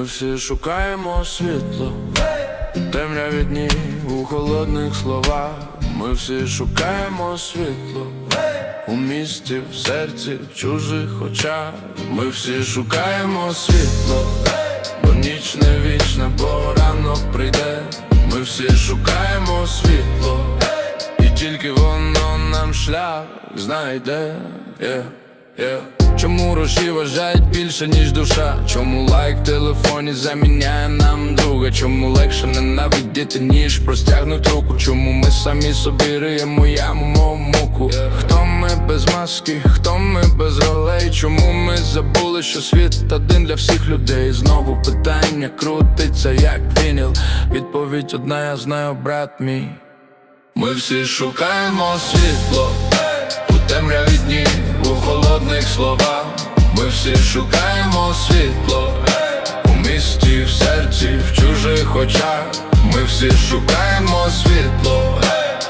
Ми всі шукаємо світло, темряві дні у холодних словах. Ми всі шукаємо світло у місті, в серці, в чужих очах. Ми всі шукаємо світло, бо ніч не вічна, бо ранок прийде. Ми всі шукаємо світло, і тільки воно нам шлях знайде. Yeah, yeah. Чому гроші вважають більше, ніж душа? Чому лайк в телефоні заміняє нам друга? Чому легше ненавидіти, ніж простягнуть руку? Чому ми самі собі риємо яму, мов муку? Хто ми без маски, хто ми без ролей? Чому ми забули, що світ один для всіх людей? Знову питання крутиться, як вініл Відповідь одна, я знаю, брат мій Ми всі шукаємо світло у холодних словах. Ми всі шукаємо світло у місті, в серці, в чужих очах. Ми всі шукаємо світло,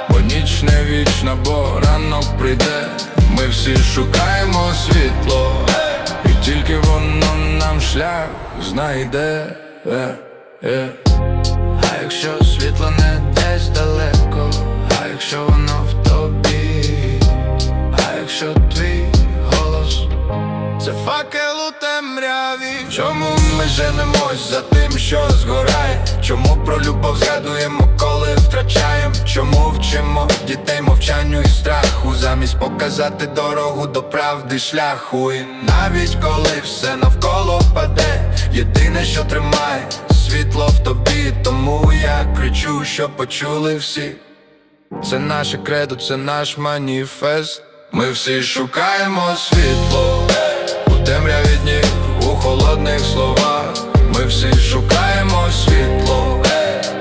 бо ніч не вічна, бо ранок прийде. Ми всі шукаємо світло, і тільки воно нам шлях знайде. Е, е. А якщо світло не десь далеко, а якщо воно в тобі, а якщо твій темряві. Чому ми женемось за тим, що згорає? Чому про любов згадуємо, коли втрачаємо? Чому вчимо дітей мовчанню і страху, замість показати дорогу до правди шляху? І навіть коли все навколо впаде, єдине, що тримає світло в тобі, тому я кричу, що почули всі. Це наше кредо, це наш маніфест. Ми всі шукаємо світло у темряві дні, у холодних словах. Ми всі шукаємо світло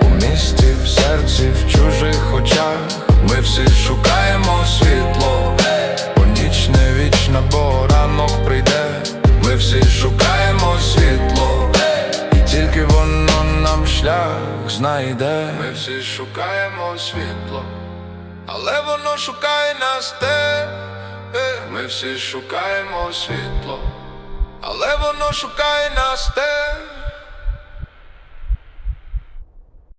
у місті, в серці, в чужих очах. Ми всі шукаємо світло, бо ніч не вічна, бо ранок прийде. Ми всі шукаємо світло, і тільки воно нам шлях знайде. Ми всі шукаємо світло. Але воно шукає нас те, е, ми всі шукаємо світло, але воно шукає нас те,